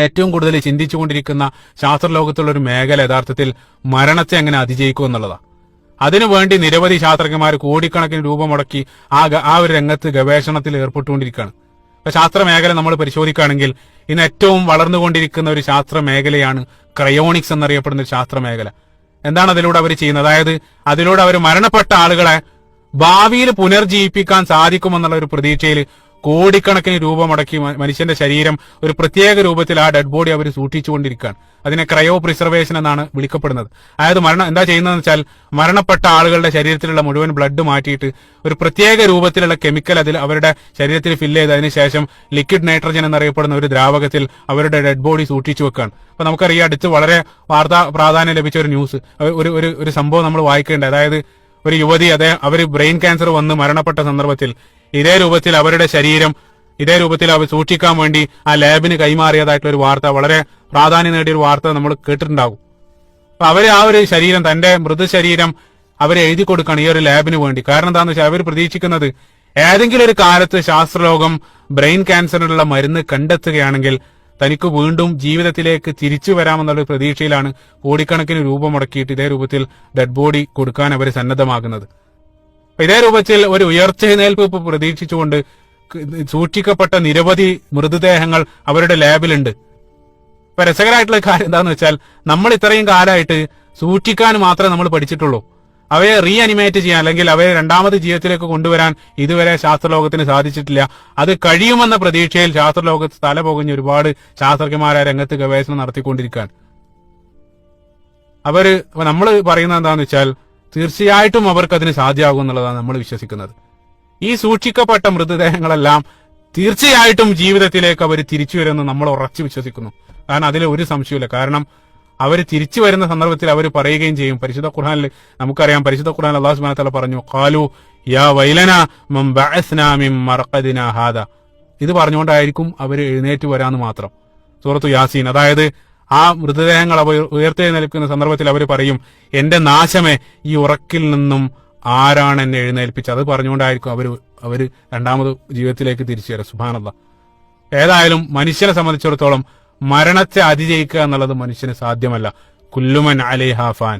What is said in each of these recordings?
ഏറ്റവും കൂടുതൽ ചിന്തിച്ചുകൊണ്ടിരിക്കുന്ന ശാസ്ത്രലോകത്തുള്ള ഒരു മേഖല യഥാർത്ഥത്തിൽ മരണത്തെ എങ്ങനെ അതിജയിക്കും എന്നുള്ളതാണ് അതിനുവേണ്ടി നിരവധി ശാസ്ത്രജ്ഞന്മാർ കോടിക്കണക്കിന് രൂപ മുടക്കി ആ ആ ഒരു രംഗത്ത് ഗവേഷണത്തിൽ ഏർപ്പെട്ടുകൊണ്ടിരിക്കുകയാണ്. ഇപ്പൊ ശാസ്ത്ര മേഖല നമ്മൾ പരിശോധിക്കുകയാണെങ്കിൽ ഇന്ന് ഏറ്റവും വളർന്നുകൊണ്ടിരിക്കുന്ന ഒരു ശാസ്ത്ര മേഖലയാണ് ക്രയോണിക്സ് എന്നറിയപ്പെടുന്ന ഒരു ശാസ്ത്ര മേഖല എന്താണ് അതിലൂടെ അവർ ചെയ്യുന്നത്? അതായത് അതിലൂടെ അവർ മരണപ്പെട്ട ആളുകളെ ഭാവിയിൽ പുനർജീവിപ്പിക്കാൻ സാധിക്കുമെന്നുള്ള ഒരു പ്രതീക്ഷയിൽ കോടിക്കണക്കിന് രൂപ മുടക്കി മനുഷ്യന്റെ ശരീരം ഒരു പ്രത്യേക രൂപത്തിൽ ആ ഡെഡ് ബോഡി അവർ സൂക്ഷിച്ചുകൊണ്ടിരിക്കുകയാണ്. അതിനെ ക്രയോ പ്രിസർവേഷൻ എന്നാണ് വിളിക്കപ്പെടുന്നത്. അതായത് മരണം എന്താ ചെയ്യുന്നതെന്ന് വെച്ചാൽ മരണപ്പെട്ട ആളുകളുടെ ശരീരത്തിലുള്ള മുഴുവൻ ബ്ലഡ് മാറ്റിയിട്ട് ഒരു പ്രത്യേക രൂപത്തിലുള്ള കെമിക്കൽ അതിൽ അവരുടെ ശരീരത്തിൽ ഫില്ല് ചെയ്ത് അതിന് ശേഷം ലിക്വിഡ് നൈട്രജൻ എന്നറിയപ്പെടുന്ന ഒരു ദ്രാവകത്തിൽ അവരുടെ ഡെഡ് ബോഡി സൂക്ഷിച്ചു വെക്കുകയാണ്. അപ്പൊ നമുക്കറിയാം അടുത്ത് വളരെ വാർത്താ പ്രാധാന്യം ലഭിച്ച ഒരു ന്യൂസ് ഒരു ഒരു ഒരു സംഭവം നമ്മൾ വായിക്കേണ്ടത്. അതായത് ഒരു യുവതി അതെ അവർ ബ്രെയിൻ ക്യാൻസർ വന്ന് മരണപ്പെട്ട സന്ദർഭത്തിൽ ഇതേ രൂപത്തിൽ അവരുടെ ശരീരം ഇതേ രൂപത്തിൽ അവർ സൂക്ഷിക്കാൻ വേണ്ടി ആ ലാബിന് കൈമാറിയതായിട്ടുള്ള ഒരു വാർത്ത വളരെ പ്രാധാന്യം നേടിയ ഒരു വാർത്ത നമ്മൾ കേട്ടിട്ടുണ്ടാകും. അപ്പൊ അവർ ആ ഒരു ശരീരം തന്റെ മൃതശരീരം അവരെ എഴുതി കൊടുക്കുകയാണ് ഈ ഒരു ലാബിന് വേണ്ടി. കാരണം എന്താണെന്ന് വെച്ചാൽ അവർ പ്രതീക്ഷിക്കുന്നത് ഏതെങ്കിലും ഒരു കാലത്ത് ശാസ്ത്രലോകം ബ്രെയിൻ ക്യാൻസറിനുള്ള മരുന്ന് കണ്ടെത്തുകയാണെങ്കിൽ തനിക്ക് വീണ്ടും ജീവിതത്തിലേക്ക് തിരിച്ചു വരാമെന്നുള്ള പ്രതീക്ഷയിലാണ് കോടിക്കണക്കിന് രൂപ മുടക്കിയിട്ട് ഇതേ രൂപത്തിൽ ഡെഡ് ബോഡി കൊടുക്കാൻ അവർ സന്നദ്ധമാകുന്നത്. ഇതേ രൂപത്തിൽ ഒരു ഉയർച്ചെഴുന്നേൽപ്പ് പ്രതീക്ഷിച്ചുകൊണ്ട് സൂക്ഷിക്കപ്പെട്ട നിരവധി മൃതദേഹങ്ങൾ അവരുടെ ലാബിലുണ്ട്. ഇപ്പൊ രസകരമായിട്ടുള്ള കാര്യം എന്താണെന്ന് വെച്ചാൽ നമ്മൾ ഇത്രയും കാലമായിട്ട് സൂക്ഷിക്കാൻ മാത്രമേ നമ്മൾ പഠിച്ചിട്ടുള്ളൂ. അവയെ റീ അനിമേറ്റ് ചെയ്യാൻ അല്ലെങ്കിൽ അവയെ രണ്ടാമത് ജീവിതത്തിലേക്ക് കൊണ്ടുവരാൻ ഇതുവരെ ശാസ്ത്രലോകത്തിന് സാധിച്ചിട്ടില്ല. അത് കഴിയുമെന്ന പ്രതീക്ഷയിൽ ശാസ്ത്രലോകത്ത് തല പോകുന്ന ഒരുപാട് ശാസ്ത്രജ്ഞന്മാരെ രംഗത്ത് ഗവേഷണം നടത്തിക്കൊണ്ടിരിക്കാൻ അവർ നമ്മൾ പറയുന്നത് എന്താന്ന് വെച്ചാൽ തീർച്ചയായിട്ടും അവർക്ക് അതിന് സാധ്യമാകും എന്നുള്ളതാണ് നമ്മൾ വിശ്വസിക്കുന്നത്. ഈ സൂക്ഷിക്കപ്പെട്ട മൃതദേഹങ്ങളെല്ലാം തീർച്ചയായിട്ടും ജീവിതത്തിലേക്ക് അവർ തിരിച്ചു വരുമെന്ന് നമ്മൾ ഉറച്ചു വിശ്വസിക്കുന്നു. കാരണം അതിൽ ഒരു സംശയമില്ല കാരണം അവർ തിരിച്ചു വരുന്ന സന്ദർഭത്തിൽ അവർ പറയുകയും ചെയ്യും. പരിശുദ്ധ ഖുർഹാനിൽ നമുക്കറിയാം. പരിശുദ്ധ ഖുർഹാൻ അള്ളാഹു വതആല പറഞ്ഞു കാലു യാ വൈലന ഹാദാ. ഇത് പറഞ്ഞുകൊണ്ടായിരിക്കും അവർ എഴുന്നേറ്റ് വരാന്ന് മാത്രം. സൂറത്തു യാസീൻ. അതായത് ആ മൃതദേഹങ്ങൾ അവർ നിൽക്കുന്ന സന്ദർഭത്തിൽ അവർ പറയും എന്റെ നാശമേ ഈ ഉറക്കിൽ നിന്നും ആരാണ് എന്നെ എഴുന്നേൽപ്പിച്ചത്? അത് പറഞ്ഞുകൊണ്ടായിരിക്കും അവർ അവർ രണ്ടാമത് ജീവിതത്തിലേക്ക് തിരിച്ചു വരാം സുഭാനല്ല ഏതായാലും മനുഷ്യനെ സംബന്ധിച്ചിടത്തോളം മരണത്തെ അതിജയിക്കുക എന്നുള്ളത് മനുഷ്യന് സാധ്യമല്ല. കുല്ലുമൻ അലിഹാഫാൻ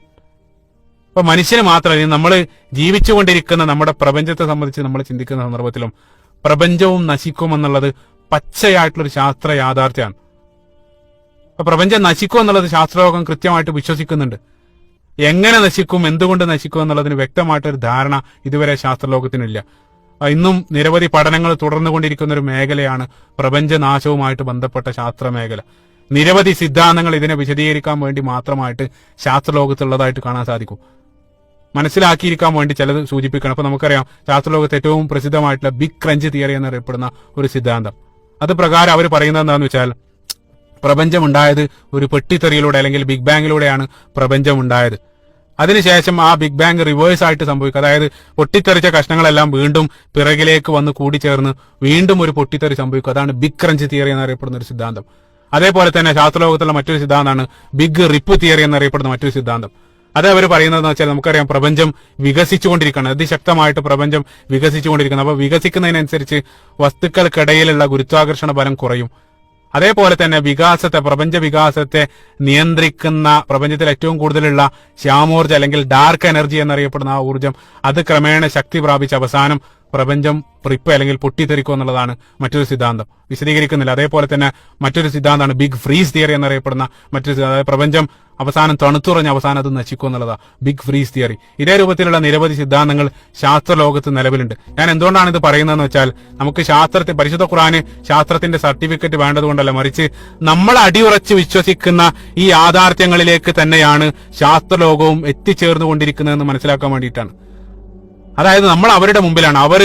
അപ്പൊ മനുഷ്യന് മാത്രമല്ല നമ്മൾ ജീവിച്ചുകൊണ്ടിരിക്കുന്ന നമ്മുടെ പ്രപഞ്ചത്തെ സംബന്ധിച്ച് നമ്മൾ ചിന്തിക്കുന്ന സന്ദർഭത്തിലും പ്രപഞ്ചവും നശിക്കുമെന്നുള്ളത് പച്ചയായിട്ടുള്ളൊരു ശാസ്ത്ര യാഥാർത്ഥ്യമാണ്. പ്രപഞ്ചം നശിക്കും എന്നുള്ളത് ശാസ്ത്രലോകം കൃത്യമായിട്ട് വിശ്വസിക്കുന്നുണ്ട്. എങ്ങനെ നശിക്കും എന്തുകൊണ്ട് നശിക്കും എന്നുള്ളതിന് വ്യക്തമായിട്ടൊരു ധാരണ ഇതുവരെ ശാസ്ത്രലോകത്തിനില്ല. ഇന്നും നിരവധി പഠനങ്ങൾ തുടർന്നുകൊണ്ടിരിക്കുന്ന ഒരു മേഖലയാണ് പ്രപഞ്ചനാശവുമായിട്ട് ബന്ധപ്പെട്ട ശാസ്ത്ര മേഖല നിരവധി സിദ്ധാന്തങ്ങൾ ഇതിനെ വിശദീകരിക്കാൻ വേണ്ടി മാത്രമായിട്ട് ശാസ്ത്രലോകത്തുള്ളതായിട്ട് കാണാൻ സാധിക്കും. മനസ്സിലാക്കിയിരിക്കാൻ വേണ്ടി ചിലത് സൂചിപ്പിക്കണം. അപ്പൊ നമുക്കറിയാം ശാസ്ത്രലോകത്ത് ഏറ്റവും പ്രസിദ്ധമായിട്ടുള്ള ബിഗ് ക്രഞ്ച് തിയറി എന്നറിയപ്പെടുന്ന ഒരു സിദ്ധാന്തം. അത് പ്രകാരം അവർ പറയുന്നത് എന്താണെന്ന് വെച്ചാൽ പ്രപഞ്ചം ഉണ്ടായത് ഒരു പെട്ടിത്തെറിയിലൂടെ അല്ലെങ്കിൽ ബിഗ് ബാങ്ങിലൂടെയാണ് പ്രപഞ്ചമുണ്ടായത്. അതിനുശേഷം ആ ബിഗ് ബാങ് റിവേഴ്സ് ആയിട്ട് സംഭവിക്കും. അതായത് പൊട്ടിത്തെറിച്ച കഷ്ണങ്ങളെല്ലാം വീണ്ടും പിറകിലേക്ക് വന്ന് കൂടിച്ചേർന്ന് വീണ്ടും ഒരു പൊട്ടിത്തെറി സംഭവിക്കും. അതാണ് ബിഗ് ക്രഞ്ച് തിയറി എന്നറിയപ്പെടുന്ന ഒരു സിദ്ധാന്തം. അതേപോലെ തന്നെ ശാസ്ത്രലോകത്തുള്ള മറ്റൊരു സിദ്ധാന്തമാണ് ബിഗ് റിപ്പ് തിയറി എന്നറിയപ്പെടുന്ന മറ്റൊരു സിദ്ധാന്തം. അത് അവർ പറയുന്നതെന്ന് വെച്ചാൽ നമുക്കറിയാം പ്രപഞ്ചം വികസിച്ചുകൊണ്ടിരിക്കുകയാണ്. അതിശക്തമായിട്ട് പ്രപഞ്ചം വികസിച്ചുകൊണ്ടിരിക്കുന്നത് അപ്പോൾ വികസിക്കുന്നതിനനുസരിച്ച് വസ്തുക്കൾക്കിടയിലുള്ള ഗുരുത്വാകർഷണ ബലം കുറയും. അതേപോലെ തന്നെ വികാസത്തെ പ്രപഞ്ച വികാസത്തെ നിയന്ത്രിക്കുന്ന പ്രപഞ്ചത്തിൽ ഏറ്റവും കൂടുതലുള്ള ശ്യാമോർജം അല്ലെങ്കിൽ ഡാർക്ക് എനർജി എന്നറിയപ്പെടുന്ന ആ ഊർജം അത് ക്രമേണ ശക്തി പ്രാപിച്ച് അവസാനം പ്രപഞ്ചം പ്രിപ്പ് അല്ലെങ്കിൽ പൊട്ടിത്തെറിക്കും എന്നുള്ളതാണ് മറ്റൊരു സിദ്ധാന്തം. വിശദീകരിക്കുന്നില്ല. അതേപോലെ തന്നെ മറ്റൊരു സിദ്ധാന്തമാണ് ബിഗ് ഫ്രീസ് തിയറി എന്നറിയപ്പെടുന്ന മറ്റൊരു. അതായത് പ്രപഞ്ചം അവസാനം തണുത്തുറഞ്ഞ് അവസാനം അത് നശിക്കും എന്നുള്ളതാണ് ബിഗ് ഫ്രീസ് തിയറി. ഇതേ രൂപത്തിലുള്ള നിരവധി സിദ്ധാന്തങ്ങൾ ശാസ്ത്രലോകത്ത് നിലവിലുണ്ട്. ഞാൻ എന്തുകൊണ്ടാണ് ഇത് പറയുന്നതെന്ന് വെച്ചാൽ നമുക്ക് ശാസ്ത്രത്തെ പരിശുദ്ധ ഖുറാന് ശാസ്ത്രത്തിന്റെ സർട്ടിഫിക്കറ്റ് വേണ്ടതുകൊണ്ടല്ല. മറിച്ച് നമ്മൾ അടിയുറച്ച് വിശ്വസിക്കുന്ന ഈ യാഥാർത്ഥ്യങ്ങളിലേക്ക് തന്നെയാണ് ശാസ്ത്രലോകവും എത്തിച്ചേർന്നുകൊണ്ടിരിക്കുന്നതെന്ന് മനസ്സിലാക്കാൻ വേണ്ടിയിട്ടാണ്. അതായത് നമ്മൾ അവരുടെ മുമ്പിലാണ്. അവർ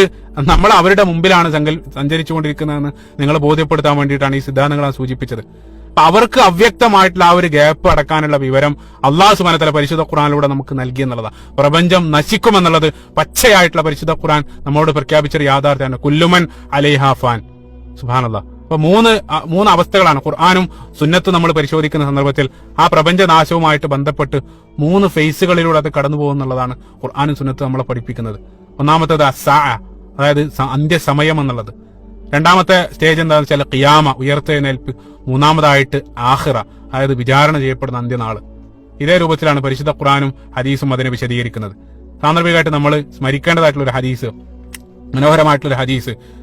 നമ്മൾ അവരുടെ മുമ്പിലാണ് സങ്കൽ സഞ്ചരിച്ചുകൊണ്ടിരിക്കുന്നതെന്ന് നിങ്ങളെ ബോധ്യപ്പെടുത്താൻ വേണ്ടിയിട്ടാണ് ഈ സിദ്ധാന്തങ്ങൾ സൂചിപ്പിച്ചത്. അപ്പൊ അവർക്ക് അവ്യക്തമായിട്ടുള്ള ആ ഒരു ഗ്യാപ്പ് അടക്കാനുള്ള വിവരം അള്ളാഹു സുബാനത്തല പരിശുദ്ധ ഖുറാനിലൂടെ നമുക്ക് നൽകി എന്നുള്ളതാണ് പ്രപഞ്ചം നശിക്കുമെന്നുള്ളത് പച്ചയായിട്ടുള്ള പരിശുദ്ധ ഖുറാൻ നമ്മളോട് പ്രഖ്യാപിച്ചൊരു യാഥാർത്ഥ്യമാണ്. കുല്ലുമൻ അലൈഹാഫാൻ സുബാനല്ല അപ്പൊ മൂന്ന് മൂന്ന് അവസ്ഥകളാണ് ഖുർആാനും സുന്നത്തും നമ്മൾ പരിശോധിക്കുന്ന സന്ദർഭത്തിൽ ആ പ്രപഞ്ചനാശവുമായിട്ട് ബന്ധപ്പെട്ട് മൂന്ന് ഫേസുകളിലൂടെ അത് കടന്നു പോകുന്നുള്ളതാണ് ഖുർആാനും സുന്നത്തും നമ്മളെ പഠിപ്പിക്കുന്നത്. ഒന്നാമത്തേത് അസാ അതായത് അന്ത്യസമയം എന്നുള്ളത്. രണ്ടാമത്തെ സ്റ്റേജ് എന്താണെന്ന് വെച്ചാൽ ഖിയാമ ഉയർത്തെഴുന്നേൽപ്പ്. മൂന്നാമതായിട്ട് ആഹിറ അതായത് വിചാരണ ചെയ്യപ്പെടുന്ന അന്ത്യനാൾ. ഇതേ രൂപത്തിലാണ് പരിശുദ്ധ ഖുറാനും ഹദീസും അതിനെ വിശദീകരിക്കുന്നത്. സാന്ദർഭികമായിട്ട് നമ്മൾ സ്മരിക്കേണ്ടതായിട്ടുള്ള ഒരു ഹദീസ് മനോഹരമായിട്ടുള്ള ഒരു ഹദീസ്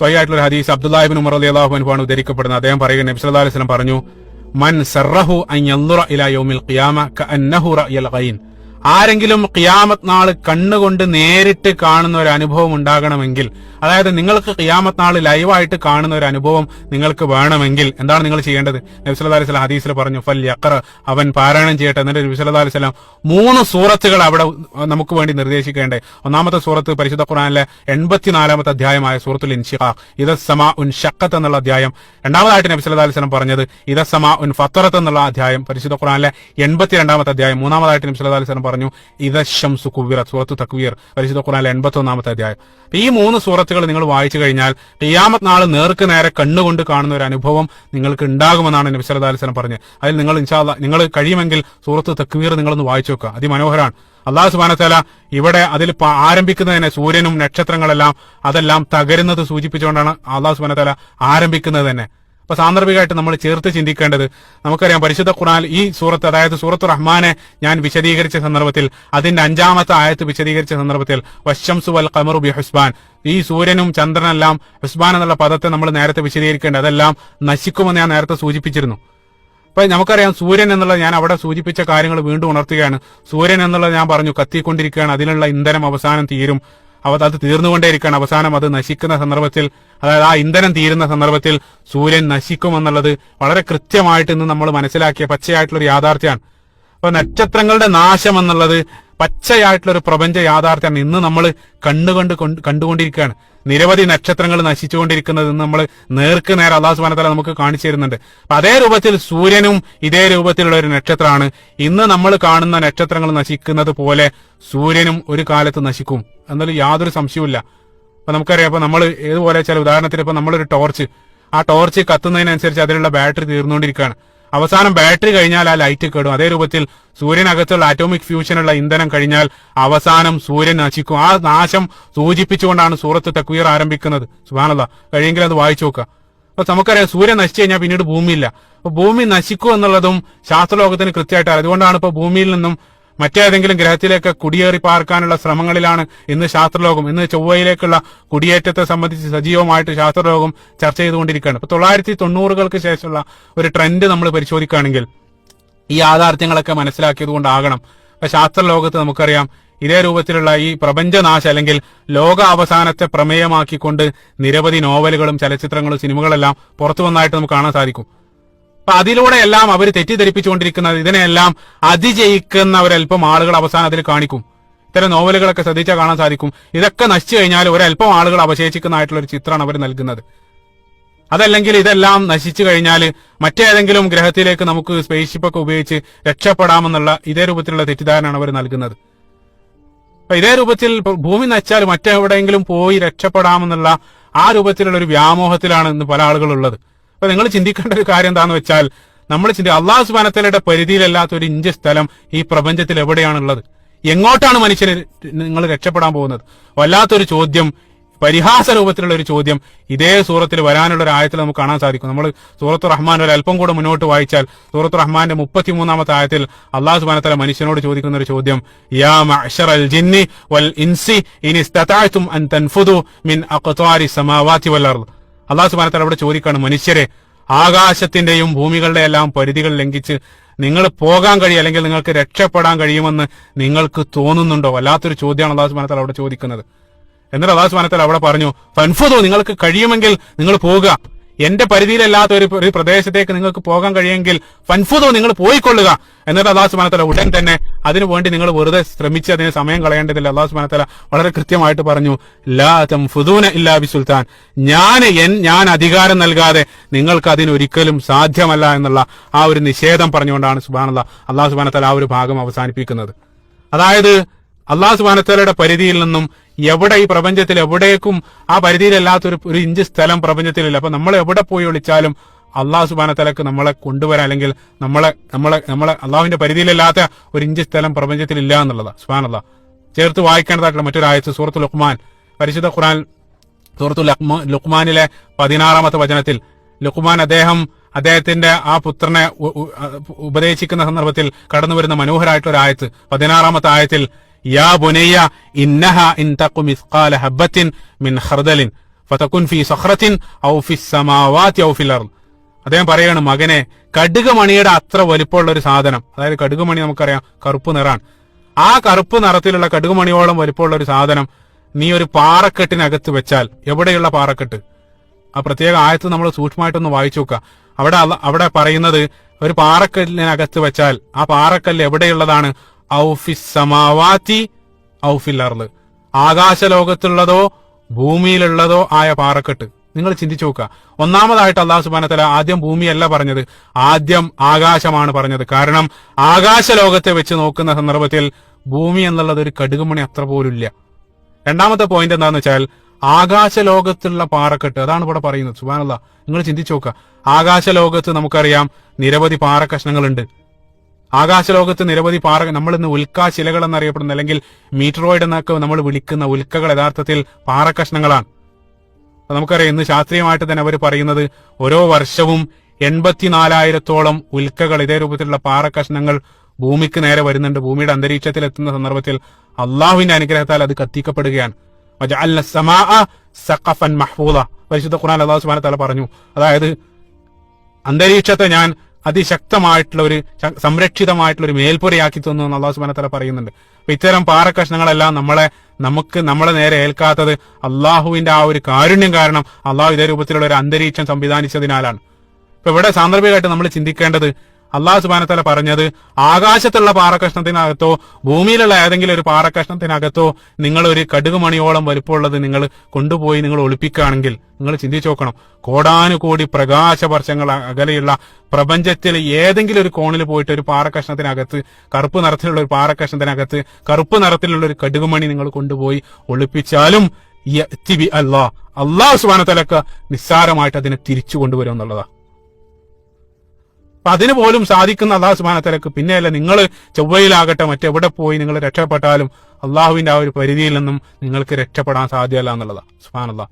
സ്വയായിട്ടുള്ള ഹദീസ് അബ്ദുല്ലാഹിബിൻ ഉമർ അലി അള്ളാഹു അനുഭവമാണ് ഉദ്ധരിക്കപ്പെടുന്നത്. അദ്ദേഹം പറയുക നബി സല്ലല്ലാഹു അലൈഹി വസല്ലം പറഞ്ഞു മൻ സറഹു അൻ ഇലാ യൗമിൽ ഖിയാമ കഅന്നഹു റഅയൽ ഖൈൻ ആരെങ്കിലും ഖിയാമത്ത് നാൾ കണ്ണുകൊണ്ട് നേരിട്ട് കാണുന്ന ഒരു അനുഭവം ഉണ്ടാകണമെങ്കിൽ അതായത് നിങ്ങൾക്ക് ഖിയാമത്ത് നാൾ ലൈവായിട്ട് കാണുന്ന ഒരു അനുഭവം നിങ്ങൾക്ക് വേണമെങ്കിൽ എന്താണ് നിങ്ങൾ ചെയ്യേണ്ടത്? നബി സല്ലല്ലാഹു അലൈഹി വസല്ലം ഹദീസിൽ പറഞ്ഞു ഫൽ യഖറ അവൻ പാരായണം ചെയ്യട്ടെ. എന്നിട്ട് നബി സല്ലല്ലാഹു അലൈഹി വസല്ലം മൂന്ന് സൂറത്തുകൾ അവിടെ നമുക്ക് വേണ്ടി നിർദ്ദേശിക്കേണ്ടേ. ഒന്നാമത്തെ സൂറത്ത് പരിശുദ്ധ ഖുർആനിലെ എൺപത്തിനാലാമത്തെ അധ്യായമായ സൂറത്തുൽ ഇൻഷിഖാഖ് ഇദ സമ ഉൻ ഷക്കത്ത് എന്നുള്ള അധ്യായം. രണ്ടാമതായിട്ട് നബി സല്ലല്ലാഹു അലൈഹി വസല്ലം പറഞ്ഞത് ഇദ സമ ഉൻ ഫത്തറത്ത് എന്നുള്ള അധ്യായം പരിശുദ്ധ ഖുർആനിലെ എൺപത്തിരണ്ടാമത്തെ അധ്യായം മൂന്നാമതായിട്ട് നബി സല്ലല്ലാഹു അലൈഹി വസല്ലം പറഞ്ഞു ഇത ഷംസു കുവിറ സൂറത്ത് തക്വീർ പരിശുദ്ധ ഖുർആനിലെ എൺപത്തി ഒന്നാമത്തെ അധ്യായം ഈ മൂന്ന് സൂറത്തുകൾ നിങ്ങൾ വായിച്ചു കഴിഞ്ഞാൽ ടിയാമത് നാൾ നേർക്ക് നേരെ കണ്ണുകൊണ്ട് കാണുന്ന ഒരു അനുഭവം നിങ്ങൾക്ക് ഉണ്ടാകുമെന്നാണ് നബി സല്ലല്ലാഹു അലൈഹി വസല്ലം പറഞ്ഞത്. അതിൽ നിങ്ങൾ ഇൻഷാല്ല നിങ്ങൾ കഴിയുമെങ്കിൽ സൂറത്ത് തക്വീർ നിങ്ങളൊന്ന് വായിച്ചു നോക്കുക. അതിമനോഹരമാണ് അള്ളാഹു സുബാനത്തല ഇവിടെ അതിൽ ആരംഭിക്കുന്നതിനെ സൂര്യനും നക്ഷത്രങ്ങളെല്ലാം അതെല്ലാം തകരുന്നത് സൂചിപ്പിച്ചുകൊണ്ടാണ് അള്ളാഹു സുബാനത്തല ആരംഭിക്കുന്നത് തന്നെ. അപ്പൊ സാന്ദർഭികമായിട്ട് നമ്മൾ ചേർത്ത് ചിന്തിക്കേണ്ടത് നമുക്കറിയാം പരിശുദ്ധ ഖുറാൻ ഈ സൂറത്ത് അതായത് സൂറത്ത് റഹ്മാനെ ഞാൻ വിശദീകരിച്ച സന്ദർഭത്തിൽ അതിന്റെ അഞ്ചാമത്തെ ആയത്ത് വിശദീകരിച്ച സന്ദർഭത്തിൽ വശംസു വൽ കമറു ബി ഹുസ്ബാൻ. ഈ സൂര്യനും ചന്ദ്രനെല്ലാം ഹുസ്ബാൻ എന്നുള്ള പദത്തെ നമ്മൾ നേരത്തെ വിശദീകരിക്കേണ്ടത് അതെല്ലാം നശിക്കുമെന്ന് ഞാൻ നേരത്തെ സൂചിപ്പിച്ചിരുന്നു. അപ്പൊ നമുക്കറിയാം സൂര്യൻ എന്നുള്ള ഞാൻ അവിടെ സൂചിപ്പിച്ച കാര്യങ്ങൾ വീണ്ടും ഉണർത്തുകയാണ്. സൂര്യൻ എന്നുള്ളത് ഞാൻ പറഞ്ഞു കത്തിക്കൊണ്ടിരിക്കുകയാണ് അതിനുള്ള ഇന്ധനം അവസാനം തീരും. അവ അത് തീർന്നുകൊണ്ടേയിരിക്കുകയാണ് അവസാനം അത് നശിക്കുന്ന സന്ദർഭത്തിൽ അതായത് ആ ഇന്ധനം തീരുന്ന സന്ദർഭത്തിൽ സൂര്യൻ നശിക്കുമെന്നുള്ളത് വളരെ കൃത്യമായിട്ട് ഇന്ന് നമ്മൾ മനസ്സിലാക്കിയ പച്ചയായിട്ടുള്ള ഒരു യാഥാർത്ഥ്യമാണ്. അപ്പൊ നക്ഷത്രങ്ങളുടെ നാശം എന്നുള്ളത് പച്ചയായിട്ടുള്ള ഒരു പ്രപഞ്ച യാഥാർത്ഥ്യമാണ് ഇന്ന് നമ്മൾ കണ്ടുകൊണ്ട് കൊണ്ട് കണ്ടുകൊണ്ടിരിക്കുകയാണ്. നിരവധി നക്ഷത്രങ്ങൾ നശിച്ചുകൊണ്ടിരിക്കുന്നത് നമ്മൾ നേർക്ക് നേരെ അള്ളാഹു സുബാനത്തല നമുക്ക് കാണിച്ചു തരുന്നുണ്ട്. അപ്പൊ അതേ രൂപത്തിൽ സൂര്യനും ഇതേ രൂപത്തിലുള്ള ഒരു നക്ഷത്രമാണ്. ഇന്ന് നമ്മൾ കാണുന്ന നക്ഷത്രങ്ങൾ നശിക്കുന്നത് പോലെ സൂര്യനും ഒരു കാലത്ത് നശിക്കും. എന്നാലും യാതൊരു സംശയവുമില്ല. അപ്പൊ നമുക്കറിയാം അപ്പൊ നമ്മൾ ഏതുപോലെ ചില ഉദാഹരണത്തിന് ഇപ്പൊ നമ്മളൊരു ടോർച്ച്. ആ ടോർച്ച് കത്തുന്നതിനനുസരിച്ച് അതിലുള്ള ബാറ്ററി തീർന്നുകൊണ്ടിരിക്കുകയാണ്. അവസാനം ബാറ്ററി കഴിഞ്ഞാൽ ആ ലൈറ്റ് കേടും. അതേ രൂപത്തിൽ സൂര്യനകത്തുള്ള ആറ്റോമിക് ഫ്യൂഷനുള്ള ഇന്ധനം കഴിഞ്ഞാൽ അവസാനം സൂര്യൻ നശിക്കും. ആ നാശം സൂചിപ്പിച്ചുകൊണ്ടാണ് സൂറത്ത് തക്വീർ ആരംഭിക്കുന്നത്. സുബാനല്ല കഴിയെങ്കിൽ അത് വായിച്ചു നോക്കുക. അപ്പൊ നമുക്കറിയാം സൂര്യൻ നശിച്ചു കഴിഞ്ഞാൽ പിന്നീട് ഭൂമിയില്ല. അപ്പൊ ഭൂമി നശിക്കും എന്നുള്ളതും ശാസ്ത്രലോകത്തിന് കൃത്യമായിട്ട് അതുകൊണ്ടാണ് ഇപ്പൊ ഭൂമിയിൽ നിന്നും മറ്റേതെങ്കിലും ഗ്രഹത്തിലേക്ക് കുടിയേറി പാർക്കാനുള്ള ശ്രമങ്ങളിലാണ് ഇന്ന് ശാസ്ത്രലോകം. ഇന്ന് ചൊവ്വയിലേക്കുള്ള കുടിയേറ്റത്തെ സംബന്ധിച്ച് സജീവമായിട്ട് ശാസ്ത്രലോകം ചർച്ച ചെയ്തുകൊണ്ടിരിക്കുകയാണ്. ഇപ്പൊ തൊള്ളായിരത്തി തൊണ്ണൂറുകൾക്ക് ശേഷമുള്ള ഒരു ട്രെൻഡ് നമ്മൾ പരിശോധിക്കുകയാണെങ്കിൽ ഈ യാഥാർത്ഥ്യങ്ങളൊക്കെ മനസ്സിലാക്കിയത് കൊണ്ടാകണം ഇപ്പൊ ശാസ്ത്രലോകത്ത് നമുക്കറിയാം ഇതേ രൂപത്തിലുള്ള ഈ പ്രപഞ്ചനാശ അല്ലെങ്കിൽ ലോക അവസാനത്തെ പ്രമേയമാക്കിക്കൊണ്ട് നിരവധി നോവലുകളും ചലച്ചിത്രങ്ങളും സിനിമകളെല്ലാം പുറത്തു വന്നായിട്ട് നമുക്ക് കാണാൻ സാധിക്കും. അപ്പൊ അതിലൂടെ എല്ലാം അവർ തെറ്റിദ്ധരിപ്പിച്ചുകൊണ്ടിരിക്കുന്നത് ഇതിനെല്ലാം അതിജയിക്കുന്ന ഒരല്പം ആളുകൾ അവസാനം അതിൽ കാണിക്കും. ഇത്തരം നോവലുകളൊക്കെ ശ്രദ്ധിച്ചാൽ കാണാൻ സാധിക്കും. ഇതൊക്കെ നശിച്ചു കഴിഞ്ഞാൽ ഒരല്പം ആളുകൾ അവശേഷിക്കുന്നതായിട്ടുള്ള ഒരു ചിത്രമാണ് അവർ നൽകുന്നത്. അതല്ലെങ്കിൽ ഇതെല്ലാം നശിച്ചു കഴിഞ്ഞാൽ മറ്റേതെങ്കിലും ഗ്രഹത്തിലേക്ക് നമുക്ക് സ്പേസ് ഷിപ്പൊക്കെ ഉപയോഗിച്ച് രക്ഷപ്പെടാമെന്നുള്ള ഇതേ രൂപത്തിലുള്ള തെറ്റിദ്ധാരണയാണ് അവർ നൽകുന്നത്. അപ്പൊ ഇതേ രൂപത്തിൽ ഭൂമി നശിച്ചാൽ മറ്റെവിടെയെങ്കിലും പോയി രക്ഷപ്പെടാമെന്നുള്ള ആ രൂപത്തിലുള്ള ഒരു വ്യാമോഹത്തിലാണ് ഇന്ന് പല ആളുകളുള്ളത്. അപ്പൊ നിങ്ങൾ ചിന്തിക്കേണ്ട ഒരു കാര്യം എന്താണെന്ന് വെച്ചാൽ നമ്മൾ ചിന്തി അള്ളാഹു സുബാനത്തലയുടെ പരിധിയിലല്ലാത്ത ഒരു ഇഞ്ച് സ്ഥലം ഈ പ്രപഞ്ചത്തിൽ എവിടെയാണുള്ളത്? എങ്ങോട്ടാണ് മനുഷ്യന് നിങ്ങൾ രക്ഷപ്പെടാൻ പോകുന്നത്? വല്ലാത്തൊരു ചോദ്യം പരിഹാസ രൂപത്തിലുള്ള ഒരു ചോദ്യം ഇതേ സൂറത്തിൽ വരാനുള്ള ഒരു ആയത്തിൽ നമുക്ക് കാണാൻ സാധിക്കും. നമ്മൾ സൂറത്ത് റഹ്മാൻ ഒരു അല്പം കൂടെ മുന്നോട്ട് വായിച്ചാൽ സൂറത്ത് റഹ്മാന്റെ മുപ്പത്തിമൂന്നാമത്തെ ആയത്തിൽ അള്ളാഹു സുബാനത്തല മനുഷ്യനോട് ചോദിക്കുന്ന ഒരു ചോദ്യം യാ മഅ്ശറ അൽ ജിന്നി വൽ ഇൻസി ഇനി അൻ തൻഫുദു മിൻ അഖ്താരി സമാവാതി വൽ അർദ്. അള്ളാഹു സുബാനത്തല അവിടെ ചോദിക്കാണ് മനുഷ്യരെ ആകാശത്തിന്റെയും ഭൂമികളുടെ എല്ലാം പരിധികൾ ലംഘിച്ച് നിങ്ങൾ പോകാൻ കഴിയും അല്ലെങ്കിൽ നിങ്ങൾക്ക് രക്ഷപ്പെടാൻ കഴിയുമെന്ന് നിങ്ങൾക്ക് തോന്നുന്നുണ്ടോ? വല്ലാത്തൊരു ചോദ്യമാണ് അള്ളാഹു സുബാനത്തല അവിടെ ചോദിക്കുന്നത്. എന്നിട്ട് അള്ളാഹു സുബാനത്തല അവിടെ പറഞ്ഞു ഫൻഫുദോ നിങ്ങൾക്ക് കഴിയുമെങ്കിൽ നിങ്ങൾ പോവുക. എന്റെ പരിധിയിലല്ലാത്ത ഒരു പ്രദേശത്തേക്ക് നിങ്ങൾക്ക് പോകാൻ കഴിയുമെങ്കിൽ ഫൻഫുദോ നിങ്ങൾ പോയിക്കൊള്ളുക. എന്നിട്ട് അള്ളാഹു സുബാനത്തല ഉടൻ തന്നെ അതിനു വേണ്ടി നിങ്ങൾ വെറുതെ ശ്രമിച്ച് അതിന് സമയം കളയേണ്ടതില്ല. അള്ളാഹു സുബാനത്തല വളരെ കൃത്യമായിട്ട് പറഞ്ഞു ലാ ഫുദൂന ഇല്ലാ ബി സുൽത്താൻ. ഞാൻ ഞാൻ അധികാരം നൽകാതെ നിങ്ങൾക്ക് അതിനൊരിക്കലും സാധ്യമല്ല എന്നുള്ള ആ ഒരു നിഷേധം പറഞ്ഞുകൊണ്ടാണ് സുബാനല്ല അള്ളാഹു സുബാനത്തല ആ ഒരു ഭാഗം അവസാനിപ്പിക്കുന്നത്. അതായത് അള്ളാഹു സുബാനത്തലയുടെ പരിധിയിൽ നിന്നും എവിടെ ഈ പ്രപഞ്ചത്തിൽ എവിടേക്കും ആ പരിധിയിലല്ലാത്തൊരു ഒരു ഇഞ്ച് സ്ഥലം പ്രപഞ്ചത്തിലില്ല. അപ്പൊ നമ്മൾ എവിടെ പോയി ഒളിച്ചാലും അള്ളാഹു സുബാനത്തലക്ക് നമ്മളെ കൊണ്ടുവരാൻ അല്ലെങ്കിൽ നമ്മളെ നമ്മളെ നമ്മളെ അള്ളാഹുവിന്റെ പരിധിയിലല്ലാത്ത ഒരു ഇഞ്ച് സ്ഥലം പ്രപഞ്ചത്തിൽ ഇല്ല എന്നുള്ളതാണ്. അള്ളാഹ് ചേർത്ത് വായിക്കേണ്ടതായിട്ടുള്ള മറ്റൊരു ആയത്ത് സൂറത്ത് ലുഖ്മാൻ. പരിശുദ്ധ ഖുറാൻ സൂറത്തു ലഖ്മ- ലുഖ്മാനിലെ പതിനാറാമത്തെ വചനത്തിൽ ലുഖ്മാൻ അദ്ദേഹം അദ്ദേഹത്തിന്റെ ആ പുത്രനെ ഉപദേശിക്കുന്ന സന്ദർഭത്തിൽ കടന്നു വരുന്ന മനോഹരമായിട്ടുള്ള ഒരു ആയത്ത്. പതിനാറാമത്തെ ആയത്തിൽ യാ ബുനയ്യ ഇന്നഹ ഇൻ തഖു മിസ്ഖാല ഹബ്ബത്തിൻ മിൻ ഖർദലിൻ ഫതകുൻ ഫീ സഖറത്തിൻ ഔ ഫിസ് സമാവാതി ഔ ഫിൽ അർദ്. അദ്ദേഹം പറയാണ് മകനെ കടുക് മണിയുടെ അത്ര വലിപ്പമുള്ള ഒരു സാധനം അതായത് കടുക് മണി നമുക്കറിയാം കറുപ്പ് നിറാണ്. ആ കറുപ്പ് നിറത്തിലുള്ള കടുക് മണിയോളം വലിപ്പമുള്ള ഒരു സാധനം നീ ഒരു പാറക്കെട്ടിനകത്ത് വെച്ചാൽ എവിടെയുള്ള പാറക്കെട്ട്? ആ പ്രത്യേക ആയത്ത് നമ്മൾ സൂക്ഷ്മമായിട്ടൊന്ന് വായിച്ചു നോക്കുക. അവിടെ അവിടെ പറയുന്നത് ഒരു പാറക്കല്ലിനകത്ത് വെച്ചാൽ ആ പാറക്കല്ല് എവിടെയുള്ളതാണ്? ഔഫിസ് സമാവാത്തി ഔഫിൽ അർൾ ആകാശലോകത്തുള്ളതോ ഭൂമിയിലുള്ളതോ ആയ പാറക്കെട്ട്. നിങ്ങൾ ചിന്തിച്ചു നോക്കുക. ഒന്നാമതായിട്ട് അള്ളാഹു സുബാനത്തല ആദ്യം ഭൂമിയല്ല പറഞ്ഞത്. ആദ്യം ആകാശമാണ് പറഞ്ഞത്. കാരണം ആകാശ ലോകത്തെ വെച്ച് നോക്കുന്ന സന്ദർഭത്തിൽ ഭൂമി എന്നുള്ളത് ഒരു കടുകുമണി അത്ര പോലും ഇല്ല രണ്ടാമത്തെ പോയിന്റ് എന്താന്ന് വെച്ചാൽ ആകാശ ലോകത്തുള്ള പാറക്കെട്ട്. അതാണ് ഇവിടെ പറയുന്നത്. സുബാനല്ല നിങ്ങൾ ചിന്തിച്ചു നോക്കുക. ആകാശ ലോകത്ത് നമുക്കറിയാം നിരവധി പാറക്കഷ്ണങ്ങളുണ്ട് ആകാശലോകത്ത് നിരവധി പാറ നമ്മൾ ഇന്ന് ഉൽക്കാശിലകൾ എന്നറിയപ്പെടുന്ന അല്ലെങ്കിൽ മീറ്ററോയിഡ് എന്നൊക്കെ നമ്മൾ വിളിക്കുന്ന ഉൽക്കകൾ യഥാർത്ഥത്തിൽ പാറക്കഷ്ണങ്ങളാണ്. നമുക്കറിയാം ഇന്ന് ശാസ്ത്രീയമായിട്ട് തന്നെ അവർ പറയുന്നത് ഓരോ വർഷവും എൺപത്തിനാലായിരത്തോളം ഉൽക്കകൾ ഇതേ രൂപത്തിലുള്ള പാറക്കഷ്ണങ്ങൾ ഭൂമിക്ക് നേരെ വരുന്നുണ്ട്. ഭൂമിയുടെ അന്തരീക്ഷത്തിൽ എത്തുന്ന സന്ദർഭത്തിൽ അള്ളാഹുവിന്റെ അനുഗ്രഹത്താൽ അത് കത്തിക്കപ്പെടുകയാണ്. പരിശുദ്ധ ഖുർആൻ അള്ളാഹു സുബാന തല പറഞ്ഞു. അതായത് അന്തരീക്ഷത്തെ ഞാൻ അതിശക്തമായിട്ടുള്ള ഒരു സംരക്ഷിതമായിട്ടുള്ള ഒരു മേൽപ്പുരയാക്കി തന്നു അള്ളാഹു സുബാന തല പറയുന്നുണ്ട്. അപ്പൊ ഇത്തരം പാറക്കഷ്ണങ്ങളെല്ലാം നമ്മളെ നമുക്ക് നമ്മളെ നേരെ ഏൽക്കാത്തത് അള്ളാഹുവിന്റെ ആ ഒരു കാരുണ്യം കാരണം അള്ളാഹു ഇതേ രൂപത്തിലുള്ള ഒരു അന്തരീക്ഷം സംവിധാനിച്ചതിനാലാണ്. ഇപ്പൊ ഇവിടെ സാന്ദർഭികമായിട്ട് നമ്മൾ ചിന്തിക്കേണ്ടത് അള്ളാഹു സുബാനത്തല പറഞ്ഞത് ആകാശത്തുള്ള പാറക്കഷ്ണത്തിനകത്തോ ഭൂമിയിലുള്ള ഏതെങ്കിലും ഒരു പാറക്കഷ്ണത്തിനകത്തോ നിങ്ങൾ ഒരു കടുകുമണിയോളം വലുപ്പമുള്ളത് നിങ്ങൾ കൊണ്ടുപോയി നിങ്ങൾ ഒളിപ്പിക്കുകയാണെങ്കിൽ നിങ്ങൾ ചിന്തിച്ചു നോക്കണം. കോടാനുകോടി പ്രകാശ വർഷങ്ങൾ അകലെയുള്ള പ്രപഞ്ചത്തിലെ ഏതെങ്കിലും ഒരു കോണിൽ പോയിട്ട് ഒരു പാറക്കഷ്ണത്തിനകത്ത് കറുപ്പ് നിറത്തിലുള്ള ഒരു പാറക്കഷ്ണത്തിനകത്ത് കറുപ്പ് നിറത്തിലുള്ള ഒരു കടുകുമണി നിങ്ങൾ കൊണ്ടുപോയി ഒളിപ്പിച്ചാലും അല്ലാഹ്. അള്ളാഹു സുബാനത്തലക്ക് നിസ്സാരമായിട്ട് അതിനെ തിരിച്ചു കൊണ്ടുവരും എന്നുള്ളതാ അപ്പൊ അതിന് പോലും സാധിക്കുന്ന അള്ളാഹു സുബാനത്തലക്ക് പിന്നെയല്ല നിങ്ങൾ ചൊവ്വയിലാകട്ടെ മറ്റെവിടെ പോയി നിങ്ങൾ രക്ഷപ്പെട്ടാലും അള്ളാഹുവിന്റെ ആ ഒരു പരിധിയിൽ നിന്നും നിങ്ങൾക്ക് രക്ഷപ്പെടാൻ സാധ്യമല്ല എന്നുള്ളതാ. സുബാനല്ലാ